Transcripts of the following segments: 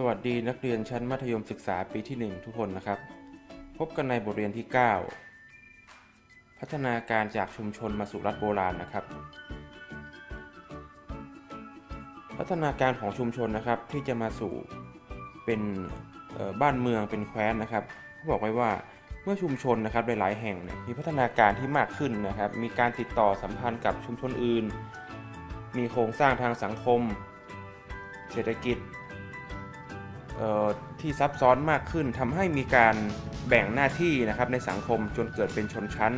สวัสดีนักเรียนชั้นมัธยมศึกษาปีที่ 1 ทุกคนนะครับ พบกันในบทเรียนที่ 9 พัฒนาการจากชุมชนมาสู่รัฐโบราณนะครับ พัฒนาการของชุมชนนะครับที่จะมาสู่เป็นบ้านเมืองเป็นแคว้นนะครับเขาบอกไว้ว่าเมื่อชุมชนนะครับหลายๆแห่งมีพัฒนาการที่มากขึ้นนะครับ มีการติดต่อสัมพันธ์กับชุมชนอื่น มีโครงสร้างทางสังคม เศรษฐกิจ ที่ซับซ้อนมากขึ้นทำให้มีการแบ่งหน้าที่นะครับในสังคมจนเกิดเป็นชนชั้น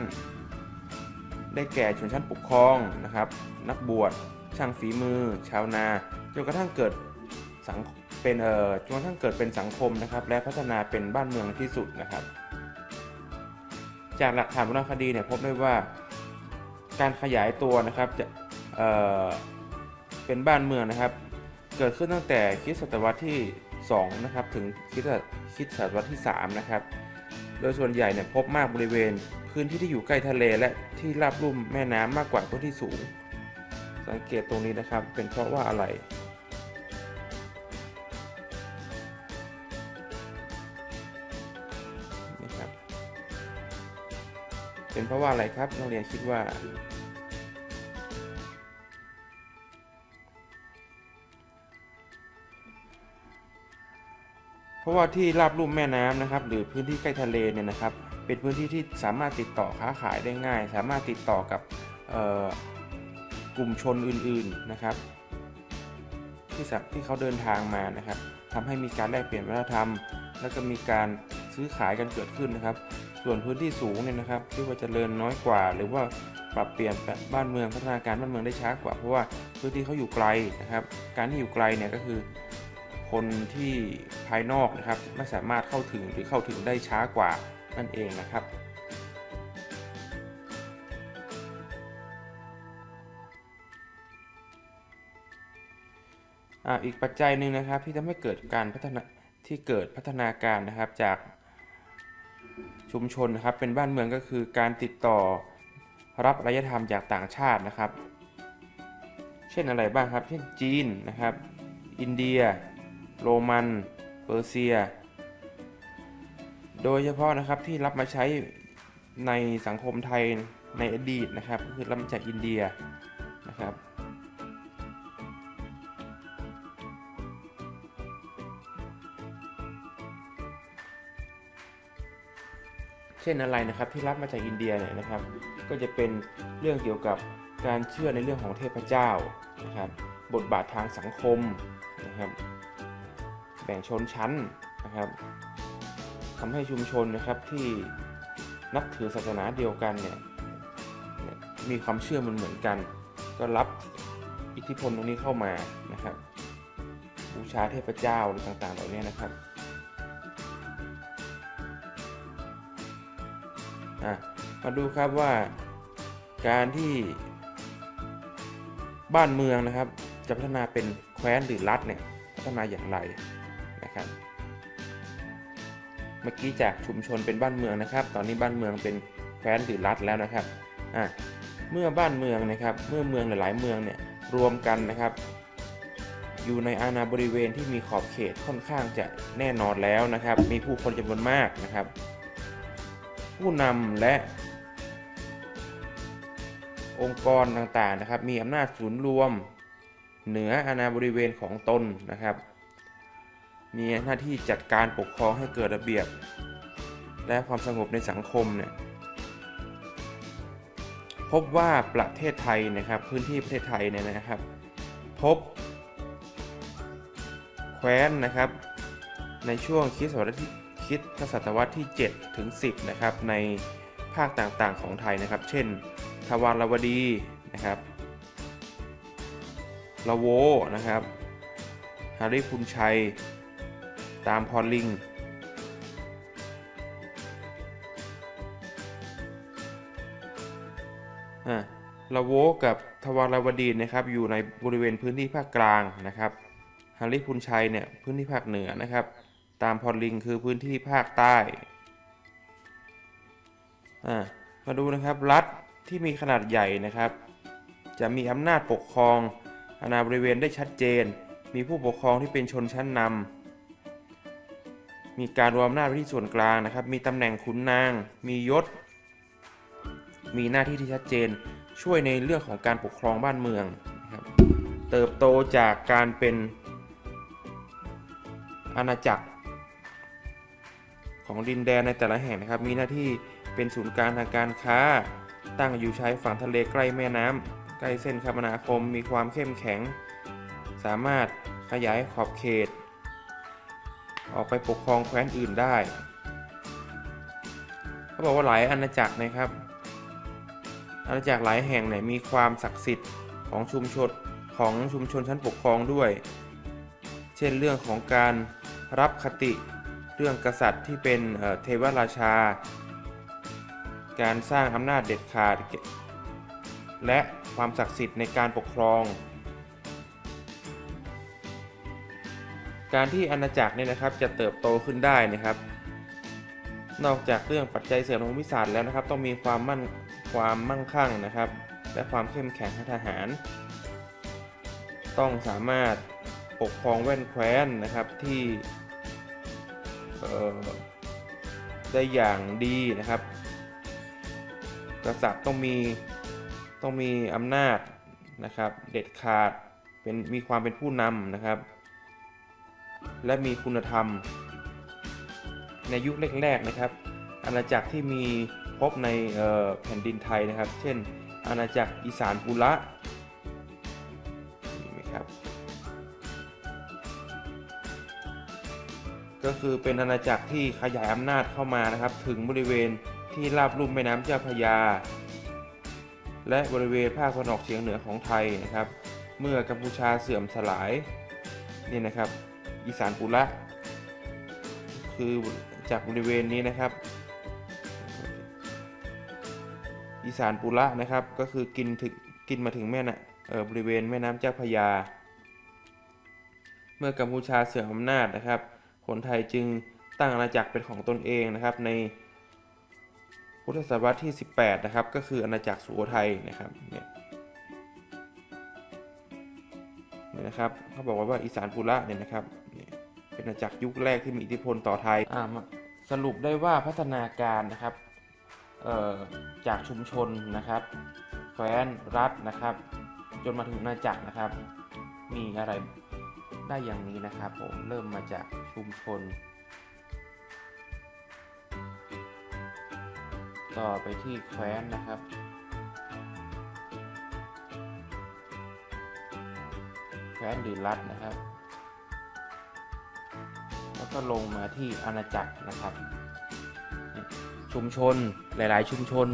ได้แก่ชนชั้นปกครองนะครับ นักบวชช่างฝีมือ ชาวนาจนกระทั่งเกิดสังเป็นเอ่อจนกระทั่งเกิดเป็นสังคมนะครับ และพัฒนาเป็นบ้านเมืองที่สุดนะครับ จากหลักฐานโบรณคดีเนี่ยพบได้ว่าการขยายตัวนะครับจะเอ่อเป็นบ้านเมืองนะครับ เกิดขึ้นตั้งแต่คริสตศตวรรษที่ 2นะครับถึงคริสตคริสตศตวรรษที่ 3 นะครับ โดยส่วนใหญ่เนี่ยพบมากบริเวณ พื้นที่ที่อยู่ใกล้ทะเลและที่ราบลุ่มแม่น้ำมากกว่าพื้นที่สูง สังเกตตรงนี้นะครับ เป็นเพราะว่าอะไรนี่ครับเป็นเพราะว่าอะไรครับนักเรียนคิดว่า เพราะว่าที่ราบลุ่มแม่น้ำนะครับ หรือพื้นที่ใกล้ทะเลเนี่ยนะครับ เป็นพื้นที่ที่สามารถติดต่อค้าขายได้ง่าย สามารถติดต่อกับกลุ่มชนอื่นๆนะครับ ที่สัที่เขาเดินทางมานะครับทำให้มีการแลกเปลี่ยนวัฒนธรรม แล้วก็มีการซื้อขายกันเกิดขึ้นนะครับ ส่วนพื้นที่สูงเนี่ยนะครับที่ว่าเจริญน้อยกว่า หรือว่าปรับเปลี่ยนบ้านเมืองพัฒนาการบ้านเมืองได้ช้ากว่า เพราะว่าพื้นที่เขาอยู่ไกลนะครับ การที่อยู่ไกลเนี่ยก็คือ คนที่ภายนอกนะครับ ไม่สามารถเข้าถึงหรือเข้าถึงได้ช้ากว่านั่นเองนะครับอ่าอีกปัจจัยหนึ่งนะครับที่ทำให้เกิดการพัฒนาที่เกิดพัฒนาการนะครับจากชุมชนนะครับเป็นบ้านเมืองก็คือการติดต่อรับอารยธรรมจากต่างชาตินะครับ เช่นอะไรบ้างครับ เช่นจีนนะครับ อินเดีย โรมัน เปอร์เซีย โดยเฉพาะนะครับที่รับมาใช้ในสังคมไทยในอดีตนะครับ ก็คือรับมาจากอินเดียนะครับเช่นอะไรนะครับที่รับมาจากอินเดียเนี่ยนะครับ ก็จะเป็นเรื่องเกี่ยวกับการเชื่อในเรื่องของเทพเจ้านะครับ บทบาททางสังคมนะครับ แบ่งชนชั้นนะครับทำให้ชุมชนนะครับที่นับถือศาสนาเดียวกันเนี่ยมีความเชื่อมันเหมือนกัน ก็รับอิทธิพลตรงนี้เข้ามานะครับบูชาเทพเจ้าหรือต่างๆเหล่านี้นะครับมาดูครับว่าการที่บ้านเมืองนะครับ จะพัฒนาเป็นแคว้นหรือรัฐเนี่ยพัฒนาอย่างไร นะครับ เมื่อกี้จากชุมชนเป็นบ้านเมืองนะครับ ตอนนี้บ้านเมืองเป็นแคว้นหรือรัฐแล้วนะครับอะเมื่อบ้านเมืองนะครับ เมื่อเมืองหลาย ๆ เมืองเนี่ยรวมกันนะครับ อยู่ในอาณาบริเวณที่มีขอบเขตค่อนข้างจะแน่นอนแล้วนะครับ มีผู้คนจำนวนมากนะครับ ผู้นำและองค์กรต่างๆนะครับ มีอำนาจศูนย์รวม เหนืออาณาบริเวณของตนนะครับ มีหน้าที่จัดการปกครองให้เกิดระเบียบ และความสงบในสังคมเนี่ยพบว่าประเทศไทยนะครับพื้นที่ประเทศไทยเนี่ยนะครับ พบ แคว้นนะครับ ในช่วงคริสตศตวรรษที่คริสตศตวรรษที่ 7 ถึง 10 นะครับ ในภาคต่างๆของไทยนะครับ เช่น ทวารวดีนะครับละโวนะครับฮาริพุนชัย ตามพรลิงละโวกับทวารวดีนะครับ อยู่ในบริเวณพื้นที่ภาคกลางนะครับฮาริพุนชัยเนี่ยพื้นที่ภาคเหนือนะครับ ตามพรลิงคือพื้นที่ภาคใต้มาดูนะครับรัฐที่มีขนาดใหญ่นะครับ จะมีอำนาจปกครองอาณาบริเวณได้ชัดเจน มีผู้ปกครองที่เป็นชนชั้นนำ มีการรวมอำนาจไว้ที่ส่วนกลางนะครับ มีตำแหน่งขุนนาง มียศ มีหน้าที่ที่ชัดเจน ช่วยในเรื่องของการปกครองบ้านเมืองนะครับเติบโตจากการเป็นอาณาจักร ของดินแดนในแต่ละแห่งนะครับ มีหน้าที่เป็นศูนย์กลางทางการค้า ตั้งอยู่ชายฝั่งทะเลใกล้แม่น้ำใกล้เส้นคมนาคม มีความเข้มแข็ง สามารถขยายขอบเขต ออกไปปกครองแคว้นอื่นได้เขาบอกว่าหลายอาณาจักรนะครับ อาณาจักรหลายแห่งเนี่ยมีความศักดิ์สิทธิ์ของชุมชนของชุมชนชั้นปกครองด้วย เช่นเรื่องของการรับคติเรื่องกษัตริย์ที่เป็นเเทวราชา การสร้างอำนาจเด็ดขาด และความศักดิ์สิทธิ์ในการปกครอง การที่อาณาจักรเนี่ยนะครับจะเติบโตขึ้นได้นะครับ นอกจากเรื่องปัจจัยเสริมทางภูมิศาสตร์แล้วนะครับ ต้องมีความมั่นความมั่งคั่งนะครับ และความเข้มแข็งทางทหาร ต้องสามารถปกครองแว่นแคว้นนะครับที่ได้อย่างดีนะครับ กษัตริย์ต้องมีต้องมีอำนาจนะครับ เด็ดขาดเป็นมีความเป็นผู้นำนะครับ และมีคุณธรรม ในยุคแรกๆนะครับ อาณาจักรที่มีพบในแผ่นดินไทยนะครับ เช่น อาณาจักรอีสานปุระนี่ไหมครับ ก็คือเป็นอาณาจักรที่ขยายอำนาจเข้ามานะครับ ถึงบริเวณที่ราบลุ่มแม่น้ำเจ้าพระยา และบริเวณภาคตะวันออกเฉียงเหนือของไทยนะครับ เมื่อกัมพูชาเสื่อมสลายนี่นะครับ อีสานปุระ คือจากบริเวณนี้นะครับ อีสานปุระนะครับ ก็คือกินถึงกินมาถึงแม่น่ะเออบริเวณแม่น้ำเจ้าพยา เมื่อกัมพูชาเสื่อมอำนาจนะครับ คนไทยจึงตั้งอาณาจักรเป็นของตนเองนะครับ ในพุทธศตวรรษที่ 18 นะครับ ก็คืออาณาจักรสุโขทัยนะครับเนี่ยเนี่ยนะครับเขาบอกว่าอีสานปุระเนี่ยนะครับ เป็นอาณาจักรยุคแรกที่มีอิทธิพลต่อไทยสรุปได้ว่าพัฒนาการนะครับจากชุมชนนะครับแคว้นรัฐนะครับ จนมาถึงอาณาจักรนะครับ มีอะไรได้อย่างนี้นะครับผมเริ่มมาจากชุมชน ต่อไปที่แคว้นนะครับ แคว้นหรือรัฐนะครับ ก็ลงมาที่อาณาจักรนะครับ ชุมชนหลาย ๆ ชุมชน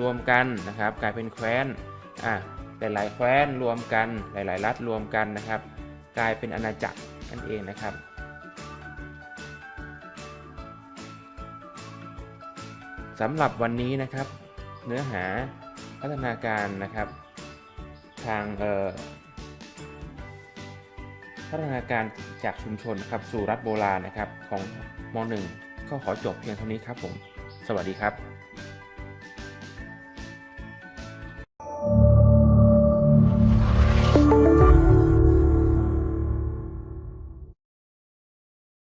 รวมกันนะครับ กลายเป็นแคว้นอะหลาย ๆ แคว้นรวมกันหลาย ๆ รัฐรวมกันนะครับ กลายเป็นอาณาจักรนั่นเองนะครับสำหรับวันนี้นะครับ เนื้อหาพัฒนาการนะครับ ทางเอ่อ พัฒนาการจากชุมชนครับสู่รัฐโบราณนะครับของม .1 ก็ขอจบเพียงเท่านี้ครับผม สวัสดีครับ